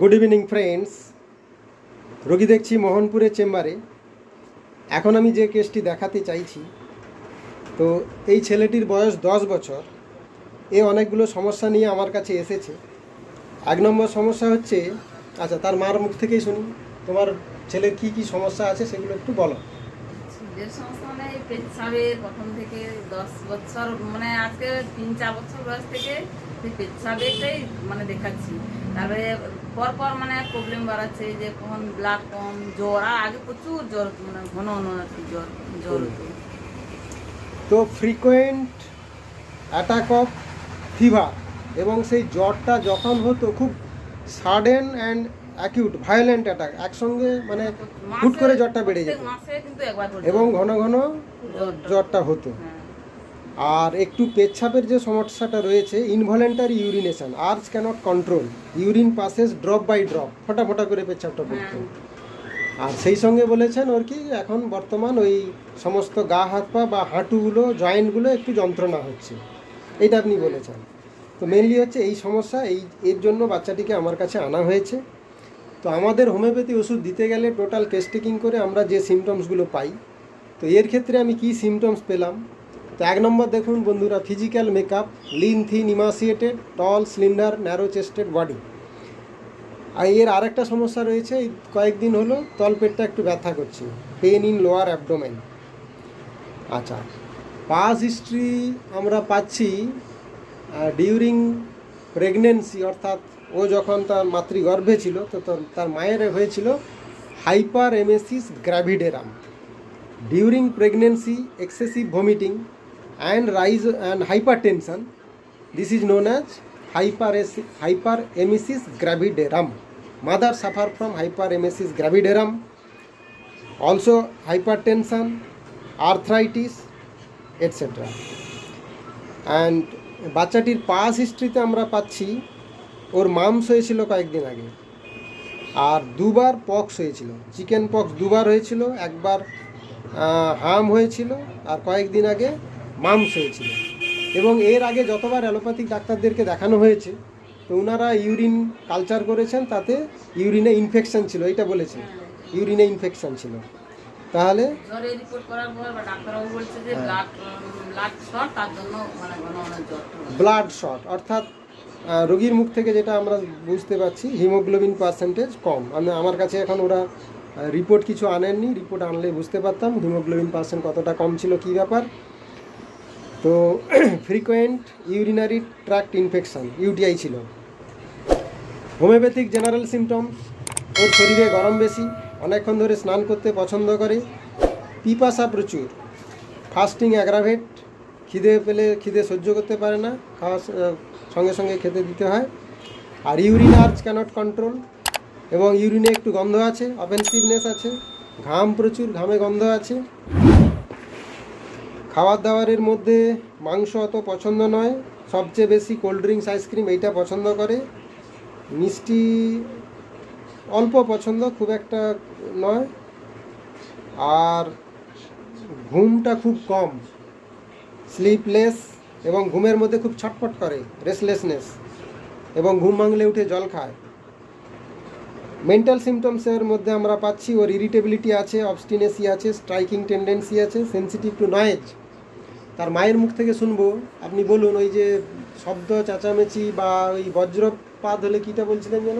Good evening friends রোগী দেখছি মোহনপুরের চেম্বারে। এখন আমি যে কেসটি দেখাতে চাইছি, তো এই ছেলেটির বয়স দশ বছর। এ অনেকগুলো সমস্যা নিয়ে আমার কাছে এসেছে। এক নম্বর সমস্যা হচ্ছে আচ্ছা তার মার মুখ থেকেই শুনি। তোমার ছেলের কি কি সমস্যা আছে সেগুলো একটু বলো। সমস্যা মানে প্রথম থেকে দশ বছর মানে আজকে তিন চার বছর বয়স থেকে সেই পেচ্ছাবেরটাই মানে দেখাচ্ছি। তারপরে পরপর মানে প্রবলেম বাড়াচ্ছে যে কখন ব্লাড কম জ্বর আর আগে প্রচুর জ্বর মানে ঘন ঘন আর কি জ্বর জ্বর হতো। তো ফ্রিকোয়েন্ট অ্যাটাক অফ ফিভার এবং সেই জ্বরটা যখন হতো খুব sudden and acute violent attack একসঙ্গে মানে হুট করে জ্বরটা বেড়ে যেত। এবং ঘন ঘন জ্বরটা। জ্বরটা হতো। হ্যাঁ। আর একটু পেচ্ছাপের যে সমস্যাটা রয়েছে involuntary urination urges can't control urine passes drop by drop ফোটা ফোটা করে পেচ্ছাপটা পড়তো আর সেই সঙ্গে বলেছেন ওর কি এখন বর্তমান ওই সমস্ত গা হাত পা বা হাঁটুগুলো জয়েন্টগুলো একটু যন্ত্রণা হচ্ছে। এটা আপনি বলেছেন। তো মেনলি হচ্ছে এই সমস্যা এই এর জন্য বাচ্চাটিকে আমার কাছে আনা হয়েছে। তো আমাদের হোমিওপ্যাথি ওষুধ দিতে গেলে টোটাল টেস্টিং করে আমরা যে সিমটমসগুলো পাই তো এর ক্ষেত্রে আমি কি সিমটমস পেলাম? তো এক নম্বর দেখুন বন্ধুরা physical makeup lean thin emaciated tall slender narrow chested body আর এর আরেকটা সমস্যা রয়েছে কয়েকদিন হলো তলপেটটা একটু ব্যথা করছে পেন ইন লোয়ার অ্যাবডোমেন আচ্ছা পাস হিস্ট্রি আমরা পাচ্ছি ডিউরিং প্রেগনেন্সি অর্থাৎ ও যখন তার মাতৃগর্ভে ছিল, তো তার মায়ের হয়েছিল hyperemesis gravidarum during pregnancy excessive vomiting rise and hypertension this is known as hyperemesis gravidarum. Mother suffer from hyperemesis gravidarum. Also hypertension, arthritis, etc. And বাচ্চাটির পাস হিস্ট্রিতে আমরা পাচ্ছি ওর মামস হয়েছিল কয়েকদিন আগে আর দুবার পক্স হয়েছিল চিকেন পক্স দুবার হয়েছিল একবার হাম হয়েছিল আর কয়েকদিন আগে মামস হয়েছিল। এবং এর আগে যতবার অ্যালোপ্যাথিক ডাক্তারদেরকে দেখানো হয়েছে তো ওনারা ইউরিন কালচার করেছেন তাতে ইউরিনে ইনফেকশন ছিল এটা বলেছে ইউরিনে ইনফেকশন ছিল। তাহলে হ্যাঁ। ব্লাড ব্লাড শর্ট মানে ব্লাড শর্ট অর্থাৎ রোগীর মুখ থেকে যেটা আমরা বুঝতে পারছি হিমোগ্লোবিন পার্সেন্টেজ কম। আমি আমার কাছে এখন ওরা রিপোর্ট কিছু আনেননি রিপোর্ট আনলে বুঝতে পারতাম হিমোগ্লোবিন পার্সেন্ট কতটা কম ছিল কী ব্যাপার। তো frequent urinary tract infection UTI ছিল। হোমিওপ্যাথিক জেনারেল সিমটমস ওর শরীরে গরম বেশি, অনেকক্ষণ ধরে স্নান করতে পছন্দ করে, পিপাসা প্রচুর ফাস্টিং অ্যাগ্রাভেট খিদে পেলে খিদে সহ্য করতে পারে না, খাওয়া সঙ্গে সঙ্গে খেতে দিতে হয়। আর ইউরিন আর্চ ক্যানট কন্ট্রোল এবং ইউরিনে একটু গন্ধ আছে অফেন্সিভনেস আছে, ঘাম প্রচুর, ঘামে গন্ধ আছে। খাবার দাবারের মধ্যে মাংস অত পছন্দ নয়। সবচেয়ে বেশি কোল্ড ড্রিঙ্কস আইসক্রিম এইটা পছন্দ করে। মিষ্টি অল্প পছন্দ, খুব একটা নয়। আর ঘুমটা খুব কম। স্লিপলেস এবং ঘুমের মধ্যে খুব ছটফট করে রেসলেসনেস এবং ঘুম ভাঙলে উঠে জল খায়। মেন্টাল সিমটমসের মধ্যে আমরা পাচ্ছি, ওর ইরিটেবিলিটি আছে অবস্টিনেসি আছে স্ট্রাইকিং টেন্ডেন্সি আছে সেন্সিটিভ টু নয়েজ তার মায়ের মুখ থেকে শুনব। আপনি বলুন ওই যে শব্দ চেঁচামেচি বা ওই বজ্রপাত হলে কীটা বলছিলেন যেন?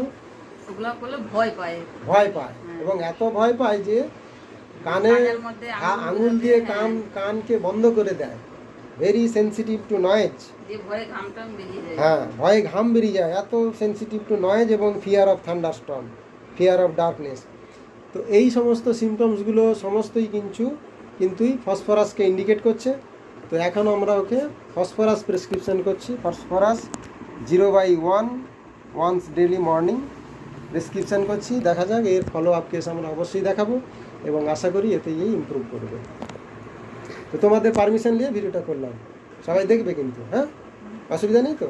ভয় পায়। ভয় পায়। এবং এত ভয় পায় যে কানে আঙুল দিয়ে কান কানকে বন্ধ করে দেয়। ভেরি সেন্সিটিভ টু নয়েজ হ্যাঁ ভয়ে ঘাম বেরিয়ে যায়। এত সেন্সিটিভ টু নয়েজ এবং fear of thunderstorm fear of darkness তো এই সমস্ত সিমটমসগুলো সমস্তই কিন্তু কিন্তুই ফসফরাসকে ইন্ডিকেট করছে। তো এখন আমরা ওকে ফসফরাস প্রেসক্রিপশন করছি। Phosphorus zero by one, once daily morning prescription করছি। দেখা যাক, এর ফলো আপ কেস আমরা অবশ্যই দেখাবো এবং আশা করি এতে গিয়ে ইম্প্রুভ করবে। তো তোমাদের পারমিশন নিয়ে ভিডিওটা করলাম। সবাই দেখবে কিন্তু হ্যাঁ? অসুবিধা নেই তো?